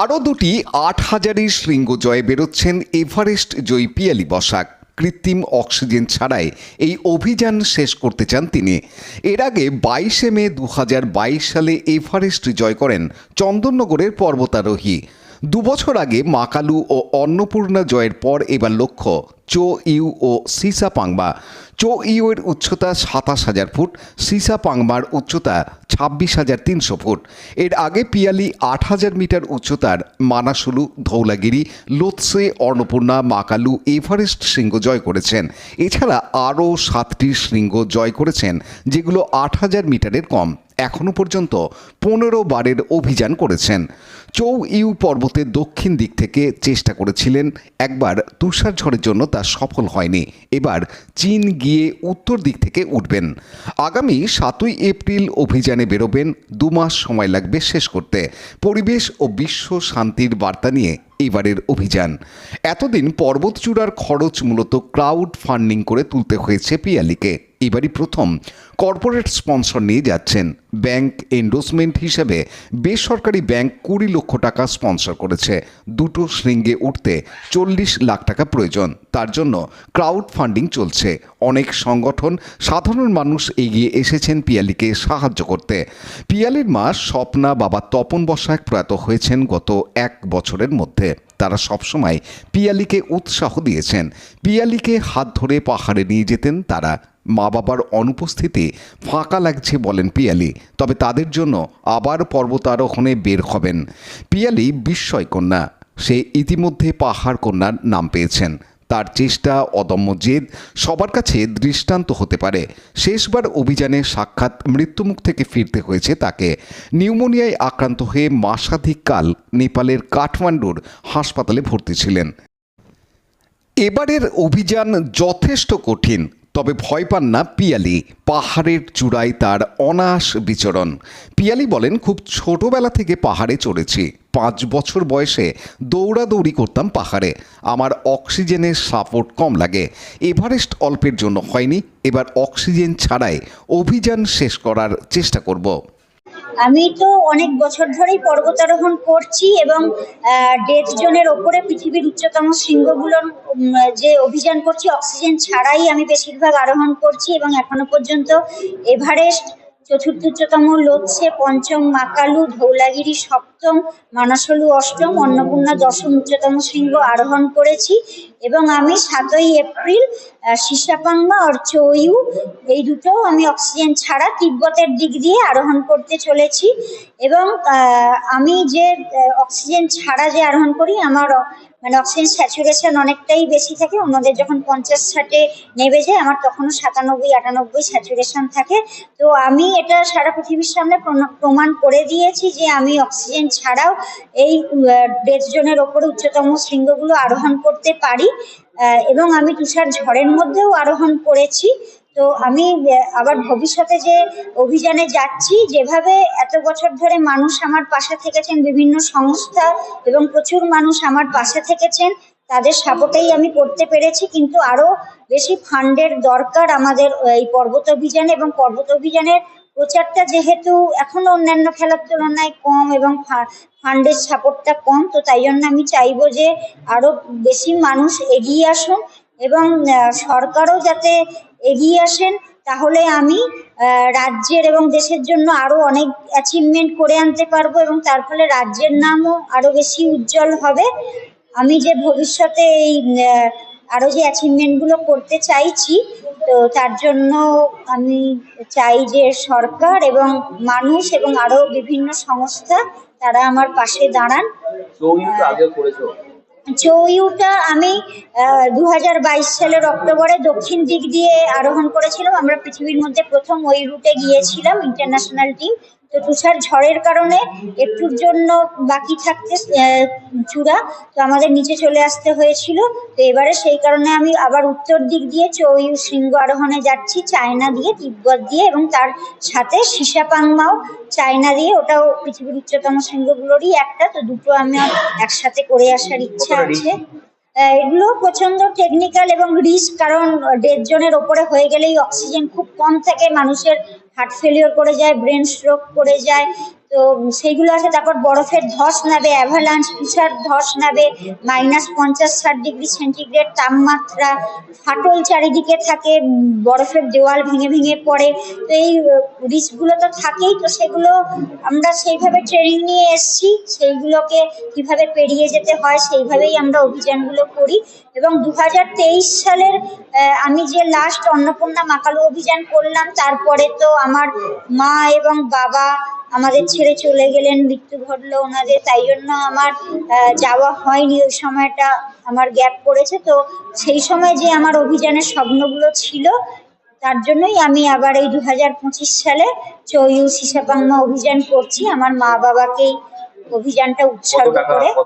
আরও দুটি আট হাজারের শৃঙ্গ জয়ে বেরোচ্ছেন এভারেস্ট জয়ী পিয়ালি বসাক। কৃত্রিম অক্সিজেন ছাড়াই এই অভিযান শেষ করতে চান তিনি। এর আগে বাইশে মে দু হাজার বাইশ সালে এভারেস্ট জয় করেন চন্দননগরের পর্বতারোহী। দুবছর আগে মাকালু ও অন্নপূর্ণা জয়ের পর এবার লক্ষ্য চো ইউ ও সিসা পাংবা চো ইউ এর উচ্চতা সাতাশ হাজার ফুট, সিসা পাংমার উচ্চতা ছাব্বিশ হাজার তিনশো ফুট। এর আগে পিয়ালি আট হাজার মিটার উচ্চতার মানাসুলু, ধৌলাগিরি, লোৎসে অন্নপূর্ণা মাকালু এভারেস্ট শৃঙ্গ জয় করেছেন। এছাড়া আরও সাতটি শৃঙ্গ জয় করেছেন, যেগুলো আট হাজার মিটারের কম। এখনও পর্যন্ত পনেরো বারের অভিযান করেছেন। চৌ ইউ পর্বতের দক্ষিণ দিক থেকে চেষ্টা করেছিলেন, একবার তুষার ঝড়ের জন্য তা সফল হয়নি। এবার চীন গিয়ে উত্তর দিক থেকে উঠবেন। আগামী সাতই এপ্রিল অভিযানে বেরোবেন, দু মাস সময় লাগবে শেষ করতে। পরিবেশ ও বিশ্ব শান্তির বার্তা নিয়ে এবারের অভিযান। এতদিন পর্বতচূড়ার খরচ মূলত ক্রাউড ফান্ডিং করে তুলতে হয়েছে পিয়ালিকে। এবারই প্রথম। কর্পোরেট স্পন্সর নিয়ে যাচ্ছেন। ব্যাংক এন্ডোসমেন্ট হিসেবে বেসরকারি ব্যাংক কুড়ি লক্ষ টাকা স্পন্সর করেছে। দুটো শৃঙ্গে উঠতে চল্লিশ লাখ টাকা প্রয়োজন। তার জন্য ক্রাউড ফান্ডিং চলছে। অনেক সংগঠন সাধারণ মানুষ এগিয়ে এসেছেন পিয়ালিকে সাহায্য করতে। পিয়ালির মা স্বপ্না বাবা তপন বসাক প্রয়াত হয়েছেন গত এক বছরের মধ্যে। তারা সবসময় পিয়ালিকে উৎসাহ দিয়েছেন। পিয়ালিকে হাত ধরে পাহাড়ে নিয়ে যেতেন তারা। মা বাবার অনুপস্থিতি ফাঁকা লাগছে বলেন পিয়ালি। তবে তাদের জন্য আবার পর্বতারোহণে বের হবেন। পিয়ালি বিস্ময়কন্যা সে ইতিমধ্যে পাহাড় কন্যার নাম পেয়েছেন। তার চেষ্টা অদম্য জেদ সবার কাছে দৃষ্টান্ত হতে পারে। শেষবার অভিযানে সাক্ষাৎ মৃত্যুমুখ থেকে ফিরতে হয়েছে তাকে। নিউমোনিয়ায় আক্রান্ত হয়ে মাসাধিক কাল নেপালের কাঠমান্ডুর হাসপাতালে ভর্তি ছিলেন। এবারের অভিযান যথেষ্ট কঠিন। তবে ভয় পান না পিয়ালি। পাহাড়ের চূড়ায় তার অনাস বিচরণ। পিয়ালি বলেন, খুব ছোটবেলা থেকে পাহাড়ে চড়েছি। পাঁচ বছর বয়সে দৌড়াদৌড়ি করতাম পাহাড়ে। আমার অক্সিজেনের সাপোর্ট কম লাগে। এভারেস্ট অল্পের জন্য হয়নি। এবার অক্সিজেন ছাড়াই অভিযান শেষ করার চেষ্টা করব। আমি তো অনেক বছর ধরেই পর্বতারোহণ করছি এবং ডেথ জোনের ওপরে পৃথিবীর উচ্চতম শৃঙ্গগুলোর যে অভিযান করছি অক্সিজেন ছাড়াই আমি বেশিরভাগ আরোহণ করছি এবং এখনও পর্যন্ত এভারেস্ট চতুর্থ উচ্চতম লোৎসে পঞ্চম মাকালু, ধৌলাগিরি সপ্তম, মানসলু অষ্টম, অন্নপূর্ণা দশম উচ্চতম শৃঙ্গ আরোহণ করেছি এবং আমি সাতই এপ্রিল সিসাপাংমা আর চৌইউ এই দুটো আমি অক্সিজেন ছাড়া তিব্বতের দিক দিয়ে আরোহণ করতে চলেছি এবং আমি যে অক্সিজেন ছাড়া যে আরোহণ করি, আমার মানে অক্সিজেন স্যাচুরেশন অনেকটাই বেশি থাকে। অন্যদের যখন পঞ্চাশ ষাটে নেমে যায়, আমার তখনও সাতানব্বই, আটানব্বই স্যাচুরেশন থাকে। তো আমি এটা সারা পৃথিবীর সামনে প্রমাণ করে দিয়েছি যে আমি অক্সিজেন ছাড়াও এই ডেথ জোনের ওপরে উচ্চতম শৃঙ্গগুলো আরোহণ করতে পারি। এবং আমি তুষার ঝড়ের মধ্যেও আরোহণ করেছি। তো আমি আবার ভবিষ্যতে যে অভিযানে যাচ্ছি, যেভাবে এত বছর ধরে মানুষ আমার পাশে থেকেছেন, বিভিন্ন সংস্থা এবং প্রচুর মানুষ আমার পাশে থেকেছেন, তাদের সাপোর্টেই আমি করতে পেরেছি। কিন্তু আরও বেশি ফান্ডের দরকার আমাদের এই পর্বত অভিযানে এবং পর্বত অভিযানের প্রচারটা যেহেতু এখনও অন্যান্য খেলার তুলনায় কম এবং ফান্ডের সাপোর্টটা কম, তো তাই জন্য আমি চাইব যে আরও বেশি মানুষ এগিয়ে আসুন এবং সরকারও যাতে এগিয়ে আসেন তাহলে আমি রাজ্যের এবং দেশের জন্য আরও অনেক অ্যাচিভমেন্ট করে আনতে পারব এবং তার ফলে রাজ্যের নামও আরও বেশি উজ্জ্বল হবে। আমি যে ভবিষ্যতে এই আহ, আরও যে অ্যাচিভমেন্টগুলো করতে চাইছি তো তার জন্য আমি চাই যে সরকার এবং মানুষ এবং আরও বিভিন্ন সংস্থা তারা আমার পাশে দাঁড়ান। চৌইউটা আমি দু হাজার বাইশ সালের অক্টোবরে দক্ষিণ দিক দিয়ে আরোহণ করেছিলাম আমরা পৃথিবীর মধ্যে প্রথম ওই রুটে গিয়েছিলাম ইন্টারন্যাশনাল টিম তো তুষার ঝড়ের কারণে একটুর জন্য বাকি থাকতে চূড়া তো আমাদের নিচে চলে আসতে হয়েছিল। তো এবারে সেই কারণে আমি আবার উত্তর দিক দিয়ে চৌইউ শৃঙ্গ আরোহণে যাচ্ছি চায়না দিয়ে তিব্বত দিয়ে এবং তার সাথে সিসাপাংমাও চায়না দিয়ে। ওটাও পৃথিবীর উচ্চতম শৃঙ্গগুলোরই একটা তো দুটো আমি একসাথে করে আসার ইচ্ছা আছে। এগুলো প্রচণ্ড টেকনিক্যাল এবং রিস্ক কারণ ডেড জোনের ওপরে হয়ে গেলেই অক্সিজেন খুব কম থাকে, মানুষের হার্ট ফেলিওর করে যায় ব্রেন স্ট্রোক করে যায় তো সেইগুলো আছে, তারপর বরফের ধস নাবে অ্যাভালান্স তুষার ধস নাবে মাইনাস পঞ্চাশ ষাট ডিগ্রি সেন্টিগ্রেড তাপমাত্রা, ফাটল চারিদিকে থাকে, বরফের দেওয়াল ভেঙে ভেঙে পড়ে, তো এই রিস্কগুলো তো থাকেই, তো সেগুলো আমরা সেইভাবে ট্রেনিং নিয়ে এসেছি, সেইগুলোকে কীভাবে পেরিয়ে যেতে হয়, সেইভাবেই আমরা অভিযানগুলো করি। এবং দু হাজার তেইশ সালের আমি যে লাস্ট অন্নপূর্ণা মাকালু অভিযান করলাম, তারপরে তো আমার মা এবং বাবা আমাদের ছেড়ে চলে গেলেন মৃত্যু ঘটলো ওনাদের তাই জন্য আমার যাওয়া হয়নি ওই সময়টা আমার গ্যাপ পড়েছে। তো সেই সময় যে আমার অভিযানের স্বপ্নগুলো ছিল তার জন্যই আমি আবার এই দু হাজার পঁচিশ সালে চৌইউ সিসাপাংমা অভিযান করছি। আমার মা বাবাকেই অভিযানটা উৎসর্গ করে।